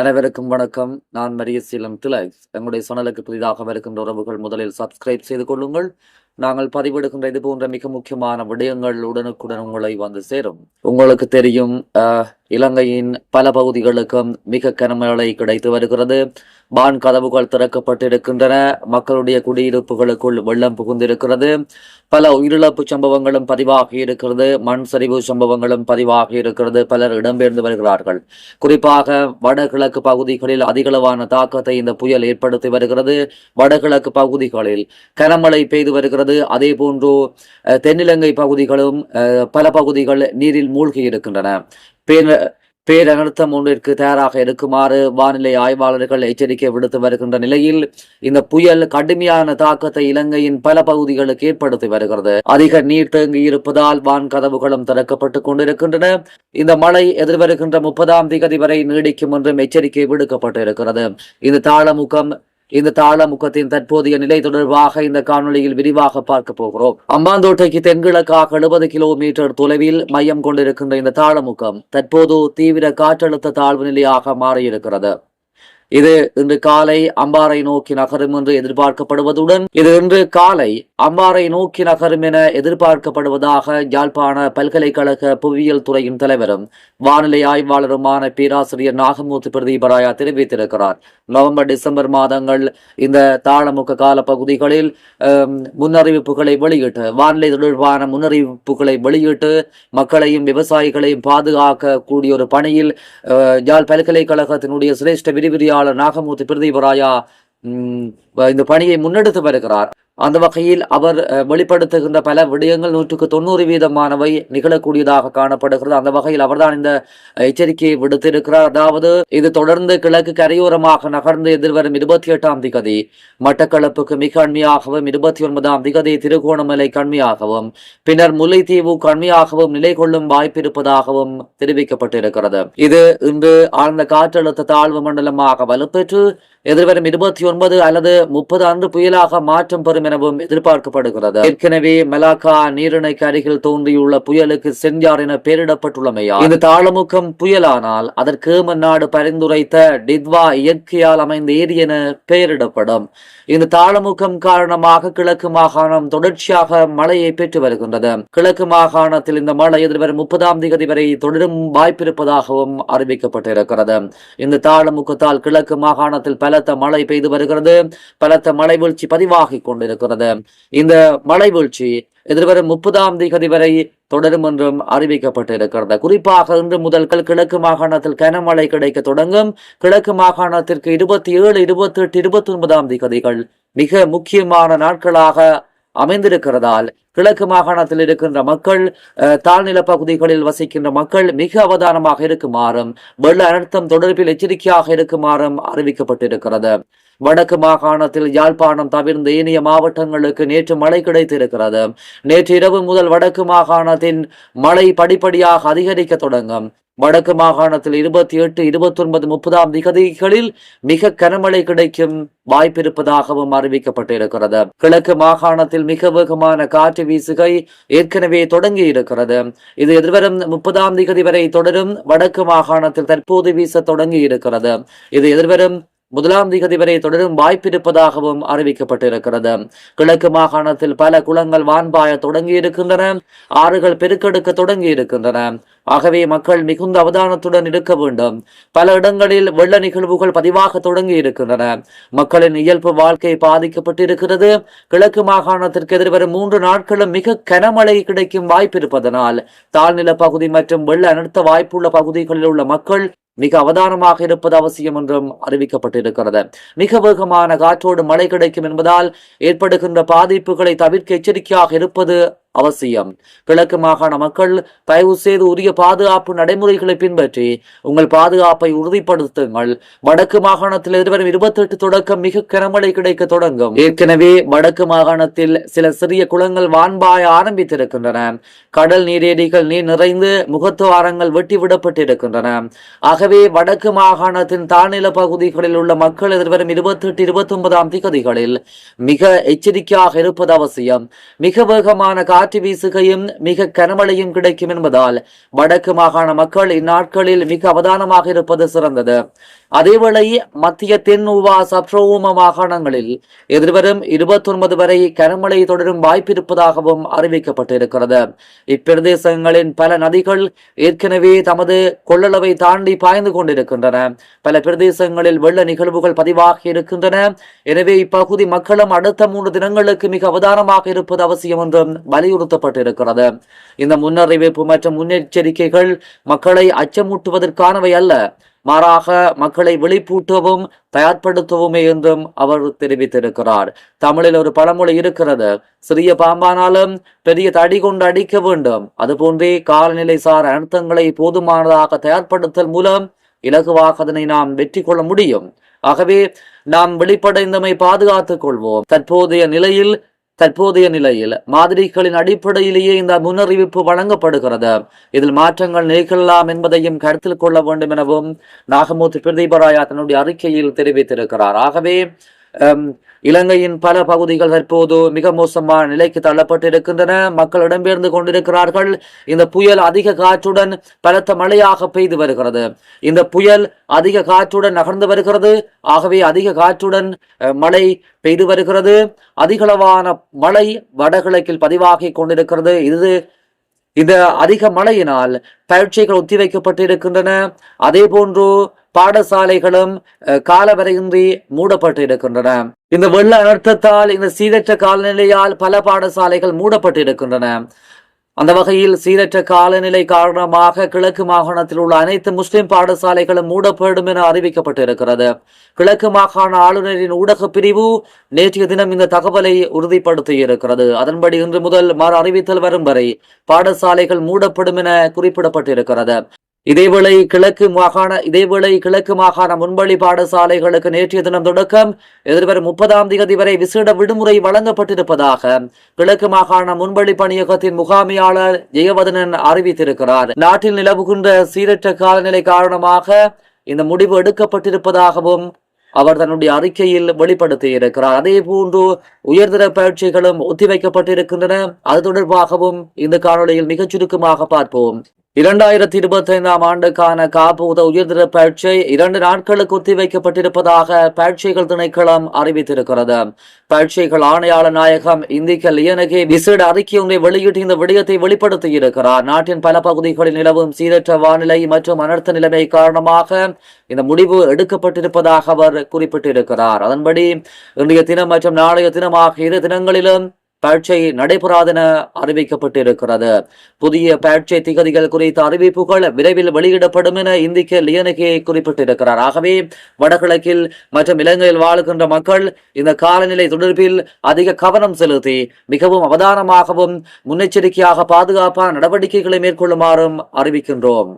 அனைவருக்கும் வணக்கம். நான் மரியசீலம் திலக்ஸ் எங்களுடைய சேனலுக்கு புதிதாக வருகின்ற உறவுகள் முதலில் சப்ஸ்கிரைப் செய்து கொள்ளுங்கள். நாங்கள் பதிவிடுகின்ற இது போன்ற மிக முக்கியமான விடயங்கள் உடனுக்குடன் உங்களை வந்து சேரும். உங்களுக்கு தெரியும் இலங்கையின் பல பகுதிகளுக்கும் மிக கனமழை கிடைத்து வருகிறது. பான் கதவுகள் திறக்கப்பட்டிருக்கின்றன. மக்களுடைய குடியிருப்புகளுக்குள் வெள்ளம் புகுந்திருக்கிறது. பல உயிரிழப்பு சம்பவங்களும் பதிவாகி இருக்கிறது. மண் சரிவு சம்பவங்களும் பதிவாகி இருக்கிறது. பலர் இடம்பெயர்ந்து வருகிறார்கள். குறிப்பாக வடகிழக்கு பகுதிகளில் அதிகளவான தாக்கத்தை இந்த புயல் ஏற்படுத்தி வருகிறது. வடகிழக்கு பகுதிகளில் கனமழை பெய்து வருகிறது. அதே போன்று தென்னிலங்கை பகுதிகளும் பல பகுதிகள் நீரில் மூழ்கி இருக்கின்றன. பேர பேரனர்த்தம் ஒன்றிற்கு தயாராக இருக்குமாறு வானிலை ஆய்வாளர்கள் எச்சரிக்கை விடுத்து வருகின்ற நிலையில் இந்த புயல் கடுமையான தாக்கத்தை இலங்கையின் பல பகுதிகளுக்கு ஏற்படுத்தி வருகிறது. அதிக நீர் தேங்கி இருப்பதால் வான் கதவுகளும் திறக்கப்பட்டுக் கொண்டிருக்கின்றன. இந்த மழை எதிர்வருகின்ற முப்பதாம் திகதி வரை நீடிக்கும் என்றும் எச்சரிக்கை விடுக்கப்பட்டிருக்கிறது. இந்த தாளமுகம் இந்த தாளமுகத்தின் தற்போதைய நிலை தொடர்பாக இந்த காணொலியில் விரிவாக பார்க்க போகிறோம். அம்பாந்தோட்டைக்கு தென்கிழக்காக எழுபது கிலோமீட்டர் தொலைவில் மையம் கொண்டிருக்கின்ற இந்த தாளமுகம் தற்போது தீவிர காற்றழுத்த தாழ்வு நிலையாக மாறியிருக்கிறது. இது இன்று காலை அம்பாறை நோக்கி நகரும் என்று எதிர்பார்க்கப்படுவதுடன் இது இன்று காலை அம்பாறை நோக்கி நகரும் என எதிர்பார்க்கப்படுவதாக யாழ்ப்பாண பல்கலைக்கழக புவியியல் துறையின் தலைவரும் வானிலை ஆய்வாளருமான பேராசிரியர் நாகமூர்த்தி பிரதீபராயா தெரிவித்திருக்கிறார். நவம்பர் டிசம்பர் மாதங்கள் இந்த தாளமுக கால பகுதிகளில் முன்னறிவிப்புகளை வெளியிட்டு வானிலை தொடர்பான முன்னறிவிப்புகளை வெளியிட்டு மக்களையும் விவசாயிகளையும் பாதுகாக்க கூடிய ஒரு பணியில் அஹ், யாழ் பல்கலைக்கழகத்தினுடைய சிரேஷ்ட விரிவிரியாளர் நாகமூர்த்தி பிரதீபராயா இந்த பணியை முன்னெடுத்து வருகிறார். அந்த வகையில் அவர் வெளிப்படுத்துகின்ற பல விடயங்கள் நூற்றுக்கு தொண்ணூறு வீதமானவை நிகழக்கூடியதாக காணப்படுகிறது. அந்த வகையில் அவர்தான் இந்த எச்சரிக்கையை விடுத்திருக்கிறார். அதாவது இது தொடர்ந்து கிழக்கு கரையோரமாக நகர்ந்து எதிர்வரும் இருபத்தி எட்டாம் திகதி மட்டக்களப்புக்கு மிக அண்மையாகவும் இருபத்தி ஒன்பதாம் திகதி திருகோணமலை கண்மையாகவும் பின்னர் முல்லைத்தீவு கண்மையாகவும் நிலை கொள்ளும் வாய்ப்பு இருப்பதாகவும் தெரிவிக்கப்பட்டிருக்கிறது. இது இன்று ஆழ்ந்த காற்றழுத்த தாழ்வு மண்டலமாக வலுப்பெற்று எதிர்வரும் இருபத்தி ஒன்பது அல்லது முப்பது அன்று புயலாக மாற்றம் பெறும் எனவும் எதிர்பார்க்கப்படுகிறது. ஏற்கனவே மலாக்கா நீரிணைக்கு அருகில் தோன்றியுள்ள புயலுக்கு செஞ்சார் என பெயரிடப்பட்டுள்ளமையால் இந்த தாளமுகம் புயலானால் அதற்கு மன்னாடு பரிந்துரைத்த டித்வா இயற்கையால் அமைந்த ஏரி என பெயரிடப்படும். இந்த தாளமுகம் காரணமாக கிழக்கு மாகாணம் தொடர்ச்சியாக மழையை பெற்று வருகின்றது. கிழக்கு மாகாணத்தில் இந்த மழை எதிர்வரும் முப்பதாம் தேதி வரை தொடரும் வாய்ப்பிருப்பதாகவும் அறிவிக்கப்பட்டிருக்கிறது. இந்த தாளமுகத்தால் கிழக்கு மாகாணத்தில் பலத்த மழை பெய்து வருகிறது. பலத்த மழை வீழ்ச்சி பதிவாகிக் கொண்டிருக்கிறது. இருக்கிறது இந்த மழை வீழ்ச்சி எதிர்வரும் முப்பதாம் தேதி வரை தொடரும் என்றும் அறிவிக்கப்பட்டிருக்கிறது. குறிப்பாக இன்று முதல் கிழக்கு மாகாணத்தில் கனமழை கிடைக்க தொடங்கும். கிழக்கு மாகாணத்திற்கு இருபத்தி ஏழு இருபத்தி எட்டு இருபத்தி ஒன்பதாம் தேதிகள் மிக முக்கியமான நாட்களாக அமைந்திருக்கிறதால் கிழக்கு மாகாணத்தில் இருக்கின்ற மக்கள் தாழ்நில பகுதிகளில் வசிக்கின்ற மக்கள் மிக அவதானமாக இருக்குமாறும் வெள்ள அழுத்தம் தொடர்பில் எச்சரிக்கையாக இருக்குமாறும் அறிவிக்கப்பட்டிருக்கிறது. வடக்கு மாகாணத்தில் யாழ்ப்பாணம் தவிர்ந்த ஏனைய மாவட்டங்களுக்கு நேற்று மழை கிடைத்திருக்கிறது. நேற்று இரவு முதல் வடக்கு மாகாணத்தின் மழை படிப்படியாக அதிகரிக்க தொடங்கும். வடக்கு மாகாணத்தில் இருபத்தி எட்டு இருபத்தி ஒன்பது முப்பதாம் திகதிகளில் மிக கனமழை கிடைக்கும் வாய்ப்பிருப்பதாகவும் அறிவிக்கப்பட்டிருக்கிறது. கிழக்கு மாகாணத்தில் மிக வேகமான காற்று வீசுகை ஏற்கனவே தொடங்கி இருக்கிறது இது எதிர்வரும் முப்பதாம் திகதி வரை தொடரும். வடக்கு மாகாணத்தில் தற்போது வீச தொடங்கி இருக்கிறது இது எதிர்வரும் முதலாம் திகதி வரை தொடரும் வாய்ப்பிருப்பதாகவும் அறிவிக்கப்பட்டிருக்கிறது. கிழக்கு மாகாணத்தில் பல குளங்கள் வான்பாய தொடங்கி இருக்கின்றன ஆறுகள் பெருக்கெடுக்க தொடங்கி இருக்கின்றன ஆகவே மக்கள் மிகுந்த அவதானத்துடன் இருக்க வேண்டும். பல இடங்களில் வெள்ள நிகழ்வுகள் பதிவாக தொடங்கி இருக்கின்றன மக்களின் இயல்பு வாழ்க்கை பாதிக்கப்பட்டிருக்கிறது. கிழக்கு மாகாணத்திற்கு எதிர்வரும் மூன்று நாட்களும் மிக கனமழை கிடைக்கும் வாய்ப்பிருப்பதனால் தாழ்நில பகுதி மற்றும் வெள்ள அனர்த்த வாய்ப்புள்ள பகுதிகளில் உள்ள மக்கள் மிக அவதானமாக இருப்பது அவசியம் என்றும் அறிவிக்கப்பட்டிருக்கிறது. மிக வேகமான காற்றோடு மழை கிடைக்கும் என்பதால் ஏற்படுகின்ற பாதிப்புகளை தவிர்க்க எச்சரிக்கையாக இருப்பது அவசியம். கிழக்கு மாகாண மக்கள் தயவு செய்து உரிய பாதுகாப்பு நடைமுறைகளை பின்பற்றி உங்கள் பாதுகாப்பை உறுதிப்படுத்துங்கள். வடக்கு மாகாணத்தில் எதிர்வரும் இருபத்தி எட்டு தொடக்கம் மிக கனமழை கிடைக்க தொடங்கும். ஏற்கனவே வடக்கு மாகாணத்தில் சில சிறிய குளங்கள் வான்பாய ஆரம்பித்திருக்கின்றன. கடல் நீரேரிகள் நீர் நிறைந்து முகத்துவாரங்கள் வெட்டிவிடப்பட்டிருக்கின்றன. ஆகவே வடக்கு மாகாணத்தின் தாழ்நில பகுதிகளில் உள்ள மக்கள் எதிர்வரும் இருபத்தி எட்டு இருபத்தி ஒன்பதாம் திகதிகளில் மிக எச்சரிக்கையாக இருப்பது அவசியம். மிக வேகமான காற்று காற்று வீசுகையும் மிக கனமழையும் கிடைக்கும் என்பதால் வடக்கு மாகாண மக்கள் இந்நாட்களில் மிக அவதானமாக இருப்பது சிறந்தது. அதேவேளை மத்திய தென் உவா சப்ரோம மாகாணங்களில் எதிர்வரும் இருபத்தி ஒன்பது வரை கனமழை தொடரும் வாய்ப்பிருப்பதாகவும் அறிவிக்கப்பட்டிருக்கிறது. இப்பிரதேசங்களின் பல நதிகள் ஏற்கனவே தமது கொள்ளளவை தாண்டி பாய்ந்து கொண்டிருக்கின்றன. பல பிரதேசங்களில் வெள்ள நிகழ்வுகள் பதிவாகி இருக்கின்றன. எனவே இப்பகுதி மக்களும் அடுத்த மூன்று தினங்களுக்கு மிக அவதானமாக இருப்பது அவசியம் என்றும் வலி வலியுறுத்தப்பட்டிருக்கிறது இந்த முன்னறிவிப்பு மற்றும் முன்னெச்சரிக்கைகள் மக்களை அச்சமூட்டுவதற்கானவை அல்ல. மாறாக மக்களை விழிப்பூட்டவும் தயார்படுத்தவுமே என்றும் அவர் தெரிவித்திருக்கிறார். தமிழில் ஒரு பழமொழி இருக்கிறது. சிறிய பாம்பானாலும் பெரிய தடி கொண்டு அடிக்க வேண்டும். அதுபோன்றே காலநிலை சார் அனர்த்தங்களை போதுமானதாக தயார்படுத்தல் மூலம் இலகுவாக அதனை நாம் வெற்றி கொள்ள முடியும். ஆகவே நாம் வெளிப்படைந்தமை பாதுகாத்துக் கொள்வோம். தற்போதைய நிலையில் தற்போதைய நிலையில் மாதிரிகளின் அடிப்படையிலேயே இந்த முன்னறிவிப்பு வழங்கப்படுகிறது. இதில் மாற்றங்கள் நிகழலாம் என்பதையும் கருத்தில் கொள்ள வேண்டும் எனவும் நாகமூர்த்தி பிரதீபராயா தன்னுடைய அறிக்கையில் தெரிவித்திருக்கிறார். ஆகவே இலங்கையின் பல பகுதிகள் தற்போது மிக மோசமான நிலைக்கு தள்ளப்பட்டு இருக்கின்றன மக்கள் இடம்பெயர்ந்து கொண்டிருக்கிறார்கள். இந்த புயல் அதிக காற்றுடன் பலத்த மழையாக பெய்து வருகிறது. இந்த புயல் அதிக காற்றுடன் நகர்ந்து வருகிறது. ஆகவே அதிக காற்றுடன் அஹ், மழை பெய்து வருகிறது. அதிகளவான மழை வடகிழக்கில் பதிவாகி கொண்டிருக்கிறது. இது இந்த அதிக மழையினால் பயிற்சிகள் ஒத்திவைக்கப்பட்டு இருக்கின்றன அதே போன்று பாடசாலைகளும் காலவரையின்றி மூடப்பட்டு இருக்கின்றன. இந்த வெள்ள அனர்த்தத்தால் இந்த சீரற்ற காலநிலையால் பல பாடசாலைகள் மூடப்பட்டு இருக்கின்றன. அந்த வகையில் சீரற்ற காலநிலை காரணமாக கிழக்கு மாகாணத்தில் உள்ள அனைத்து முஸ்லிம் பாடசாலைகளும் மூடப்படும் என அறிவிக்கப்பட்டு இருக்கிறது கிழக்கு மாகாண ஆளுநரின் ஊடக பிரிவு நேற்றைய தினம் இந்த தகவலை உறுதிப்படுத்தியிருக்கிறது. அதன்படி இன்று முதல் மறு அறிவித்தல் வரும் வரை பாடசாலைகள் மூடப்படும் என குறிப்பிடப்பட்டிருக்கிறது. இதேவேளை கிழக்கு மாகாண இதேவேளை கிழக்கு மாகாண முன்வழி பாடசாலைகளுக்கு நேற்றைய தினம் தொடக்கம். எதிர்வரும் முப்பதாம் தேதி வரை விசேட விடுமுறை வழங்கப்பட்டிருப்பதாக கிழக்கு மாகாண முன்வழி பணியகத்தின் முகாமியாளர் ஜெயவதனன் அறிவித்திருக்கிறார். நாட்டில் நிலவுகின்ற சீரற்ற காலநிலை காரணமாக இந்த முடிவு எடுக்கப்பட்டிருப்பதாகவும் அவர் தன்னுடைய அறிக்கையில் வெளிப்படுத்தி இருக்கிறார் அதே போன்று உயர்தர பயிற்சிகளும் ஒத்திவைக்கப்பட்டிருக்கின்றன. அது தொடர்பாகவும் இந்த காணொளியில் மிகச் சுருக்கமாக பார்ப்போம். இரண்டாயிரத்தி இருபத்தி ஐந்தாம் ஆண்டுக்கான காப்போத உயர்திர பரீட்சை இரண்டு நாட்களுக்கு ஒத்திவைக்கப்பட்டிருப்பதாக பரீட்சைகள் திணைக்களம் அறிவித்திருக்கிறது. பரீட்சைகள் ஆணையாளர் நாயகம் இந்திக்க லியனகே விசேட அறிக்கை ஒன்றை வெளியிட்டு இந்த விடயத்தை வெளிப்படுத்தியிருக்கிறார். நாட்டின் பல பகுதிகளில் நிலவும் சீரற்ற வானிலை மற்றும் அனர்த்த நிலைமை காரணமாக இந்த முடிவு எடுக்கப்பட்டிருப்பதாக அவர் குறிப்பிட்டிருக்கிறார். அதன்படி இன்றைய தினம் மற்றும் நாளைய தினம் ஆகிய இரு தினங்களிலும் பேட்சை நடைபெறாதென அறிவிக்கப்பட்டிருக்கிறது. புதிய பேட்சை திகதிகள் குறித்த அறிவிப்புகள் விரைவில் வெளியிடப்படும் என இந்திக்க லியனகே குறிப்பிட்டிருக்கிறார். ஆகவே வடகிழக்கில் மற்றும் இலங்கையில் வாழுகின்ற மக்கள் இந்த காலநிலை தொடர்பில் அதிக கவனம் செலுத்தி மிகவும் அவதானமாகவும் முன்னெச்சரிக்கையாக பாதுகாப்பான நடவடிக்கைகளை மேற்கொள்ளுமாறும் அறிவிக்கின்றோம்.